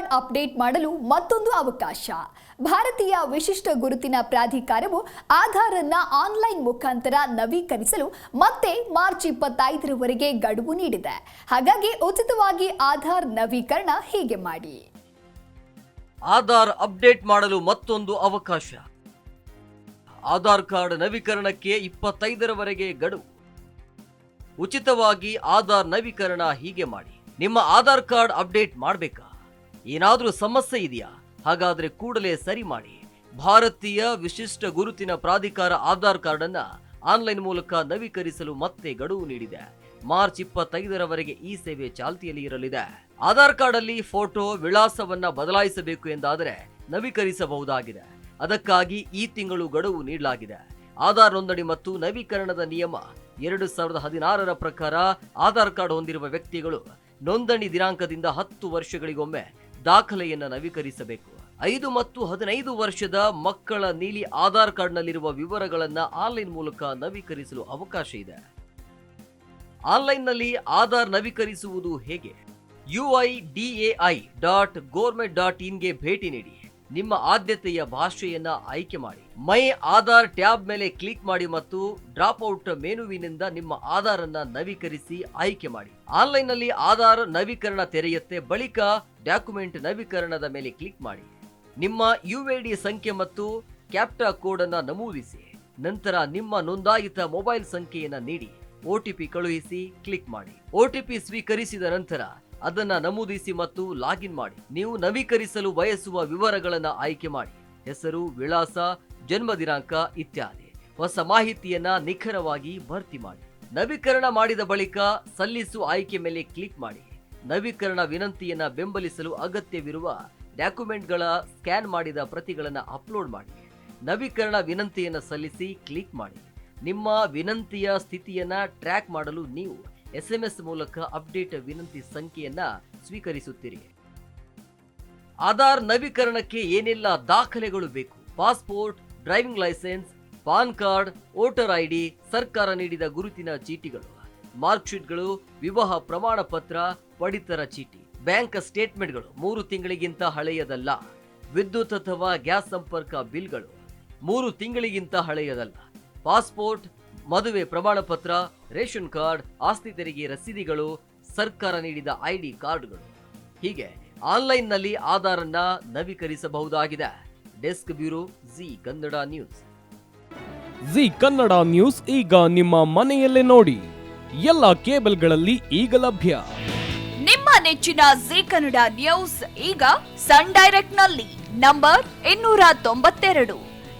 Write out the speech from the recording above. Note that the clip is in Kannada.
ಕಾರ್ಡ್ ಅಪ್ಡೇಟ್ ಮಾಡಲು ಮತ್ತೊಂದು ಅವಕಾಶ. ಭಾರತೀಯ ವಿಶಿಷ್ಟ ಗುರುತಿನ ಪ್ರಾಧಿಕಾರವು ಆಧಾರ್ ಅನ್ನ ಆನ್ಲೈನ್ ಮುಖಾಂತರ ನವೀಕರಿಸಲು ಮತ್ತೆ ಮಾರ್ಚ್ ಇಪ್ಪತ್ತೈದರವರೆಗೆ ಗಡುವು ನೀಡಿದೆ. ಹಾಗಾಗಿ ಉಚಿತವಾಗಿ ಆಧಾರ್ ನವೀಕರಣ ಹೀಗೆ ಮಾಡಿ? ಆಧಾರ್ ಅಪ್ಡೇಟ್ ಮಾಡಲು ಮತ್ತೊಂದು ಅವಕಾಶ. ಆಧಾರ್ ಕಾರ್ಡ್ ನವೀಕರಣಕ್ಕೆ ಇಪ್ಪತ್ತೈದರವರೆಗೆ ಗಡುವು. ಉಚಿತವಾಗಿ ಆಧಾರ್ ನವೀಕರಣ ಹೀಗೆ ಮಾಡಿ. ನಿಮ್ಮ ಆಧಾರ್ ಕಾರ್ಡ್ ಅಪ್ಡೇಟ್ ಮಾಡಬೇಕಾ? ಏನಾದರೂ ಸಮಸ್ಯೆ ಇದೆಯಾ? ಹಾಗಾದ್ರೆ ಕೂಡಲೇ ಸರಿ ಮಾಡಿ. ಭಾರತೀಯ ವಿಶಿಷ್ಟ ಗುರುತಿನ ಪ್ರಾಧಿಕಾರ ಆಧಾರ್ ಕಾರ್ಡ್ ಅನ್ನ ಆನ್ಲೈನ್ ಮೂಲಕ ನವೀಕರಿಸಲು ಮತ್ತೆ ಗಡುವು ನೀಡಿದೆ. ಮಾರ್ಚ್ ಇಪ್ಪತ್ತೈದರವರೆಗೆ ಈ ಸೇವೆ ಚಾಲ್ತಿಯಲ್ಲಿ ಇರಲಿದೆ. ಆಧಾರ್ ಕಾರ್ಡ್ ಅಲ್ಲಿ ಫೋಟೋ, ವಿಳಾಸವನ್ನ ಬದಲಾಯಿಸಬೇಕು ಎಂದಾದರೆ ನವೀಕರಿಸಬಹುದಾಗಿದೆ. ಅದಕ್ಕಾಗಿ ಈ ತಿಂಗಳು ಗಡುವು ನೀಡಲಾಗಿದೆ. ಆಧಾರ್ ನೋಂದಣಿ ಮತ್ತು ನವೀಕರಣದ ನಿಯಮ ಎರಡು ಸಾವಿರದ ಹದಿನಾರರ ಪ್ರಕಾರ ಆಧಾರ್ ಕಾರ್ಡ್ ಹೊಂದಿರುವ ವ್ಯಕ್ತಿಗಳು ನೋಂದಣಿ ದಿನಾಂಕದಿಂದ ಹತ್ತು ವರ್ಷಗಳಿಗೊಮ್ಮೆ ದಾಖಲೆಯನ್ನ ನವೀಕರಿಸಬೇಕು. ಐದು ಮತ್ತು ಹದಿನೈದು ವರ್ಷದ ಮಕ್ಕಳ ನೀಲಿ ಆಧಾರ್ ಕಾರ್ಡ್ನಲ್ಲಿರುವ ವಿವರಗಳನ್ನು ಆನ್ಲೈನ್ ಮೂಲಕ ನವೀಕರಿಸಲು ಅವಕಾಶ ಇದೆ. ಆನ್ಲೈನ್ನಲ್ಲಿ ಆಧಾರ್ ನವೀಕರಿಸುವುದು ಹೇಗೆ? UI DAI dot government dot ಇನ್ಗೆ ಭೇಟಿ ನೀಡಿ. ನಿಮ್ಮ ಆದ್ಯತೆಯ ಭಾಷೆಯನ್ನ ಆಯ್ಕೆ ಮಾಡಿ. ಮೈ ಆಧಾರ್ ಟ್ಯಾಬ್ ಮೇಲೆ ಕ್ಲಿಕ್ ಮಾಡಿ ಮತ್ತು ಡ್ರಾಪ್ ಔಟ್ ಮೆನುವಿನಿಂದ ನಿಮ್ಮ ಆಧಾರ್ ಅನ್ನ ನವೀಕರಿಸಿ ಆಯ್ಕೆ ಮಾಡಿ. ಆನ್ಲೈನ್ನಲ್ಲಿ ಆಧಾರ್ ನವೀಕರಣ ತೆರೆಯುತ್ತೆ, ಬಳಿಕ ಡಾಕ್ಯುಮೆಂಟ್ ನವೀಕರಣದ ಮೇಲೆ ಕ್ಲಿಕ್ ಮಾಡಿ. ನಿಮ್ಮ ಯುಎಡಿ ಸಂಖ್ಯೆ ಮತ್ತು ಕ್ಯಾಪ್ಟಾ ಕೋಡ್ ಅನ್ನ ನಮೂದಿಸಿ. ನಂತರ ನಿಮ್ಮ ನೋಂದಾಯಿತ ಮೊಬೈಲ್ ಸಂಖ್ಯೆಯನ್ನು ನೀಡಿ. ಒಟಿಪಿ ಕಳುಹಿಸಿ ಕ್ಲಿಕ್ ಮಾಡಿ. ಒಟಿಪಿ ಸ್ವೀಕರಿಸಿದ ನಂತರ ಅದನ್ನ ನಮೂದಿಸಿ ಮತ್ತು ಲಾಗಿನ್ ಮಾಡಿ. ನೀವು ನವೀಕರಿಸಲು ಬಯಸುವ ವಿವರಗಳನ್ನ ಆಯ್ಕೆ ಮಾಡಿ. ಹೆಸರು, ವಿಳಾಸ, ಜನ್ಮ ದಿನಾಂಕ ಇತ್ಯಾದಿ. ಹೊಸ ಮಾಹಿತಿಯನ್ನ ನಿಖರವಾಗಿ ಭರ್ತಿ ಮಾಡಿ. ನವೀಕರಣ ಮಾಡಿದ ಬಳಿಕ ಸಲ್ಲಿಸು ಆಯ್ಕೆ ಮೇಲೆ ಕ್ಲಿಕ್ ಮಾಡಿ. ನವೀಕರಣ ವಿನಂತಿಯನ್ನ ಬೆಂಬಲಿಸಲು ಅಗತ್ಯವಿರುವ ಡಾಕ್ಯುಮೆಂಟ್ಗಳ ಸ್ಕ್ಯಾನ್ ಮಾಡಿದ ಪ್ರತಿಗಳನ್ನ ಅಪ್ಲೋಡ್ ಮಾಡಿ. ನವೀಕರಣ ವಿನಂತಿಯನ್ನ ಸಲ್ಲಿಸಿ ಕ್ಲಿಕ್ ಮಾಡಿ. ನಿಮ್ಮ ವಿನಂತಿಯ ಸ್ಥಿತಿಯನ್ನ ಟ್ರ್ಯಾಕ್ ಮಾಡಲು ನೀವು ಎಸ್ ಎಂ ಎಸ್ ಮೂಲಕ ಅಪ್ಡೇಟ್ ವಿನಂತಿ ಸಂಖ್ಯೆಯನ್ನ ಸ್ವೀಕರಿಸುತ್ತೀರಿ. ಆಧಾರ್ ನವೀಕರಣಕ್ಕೆ ಏನೆಲ್ಲ ದಾಖಲೆಗಳು ಬೇಕು? Passport, driving licence, PAN card, voter ID ಸರ್ಕಾರ ನೀಡಿದ ಗುರುತಿನ ಚೀಟಿಗಳು ಮಾರ್ಕ್ಶೀಟ್ಗಳು ವಿವಾಹ ಪ್ರಮಾಣ ಪತ್ರ ಪಡಿತರ ಚೀಟಿ, ಬ್ಯಾಂಕ್ ಸ್ಟೇಟ್ಮೆಂಟ್ಗಳು, ಮೂರು ತಿಂಗಳಿಗಿಂತ ಹಳೆಯದಲ್ಲ. ವಿದ್ಯುತ್ ಅಥವಾ ಗ್ಯಾಸ್ ಸಂಪರ್ಕ ಬಿಲ್ಗಳು, ಮೂರು ತಿಂಗಳಿಗಿಂತ ಹಳೆಯದಲ್ಲ. ಪಾಸ್ಪೋರ್ಟ್ ಮದುವೆ ಪ್ರಮಾಣ ಪತ್ರ ರೇಷನ್ ಕಾರ್ಡ್ ಆಸ್ತಿ ತೆರಿಗೆ ರಸೀದಿಗಳು ಸರ್ಕಾರ ನೀಡಿದ ಐಡಿ ಕಾರ್ಡ್ಗಳು. ಹೀಗೆ ಆನ್ಲೈನ್ನಲ್ಲಿ ಆಧಾರನ್ನ ನವೀಕರಿಸಬಹುದಾಗಿದೆ. Desk bureau Zee Kannada news. Zee Kannada news ಈಗ ನಿಮ್ಮ ಮನೆಯಲ್ಲೇ ನೋಡಿ. ಎಲ್ಲ ಕೇಬಲ್ಗಳಲ್ಲಿ ಈಗ ಲಭ್ಯ. ನಿಮ್ಮ ನೆಚ್ಚಿನ ಜಿ ಕನ್ನಡ ನ್ಯೂಸ್ ಈಗ ಸನ್ ಡೈರೆಕ್ಟ್ನಲ್ಲಿ ನಂಬರ್ ಇನ್ನೂರ ತೊಂಬತ್ತೆರಡು.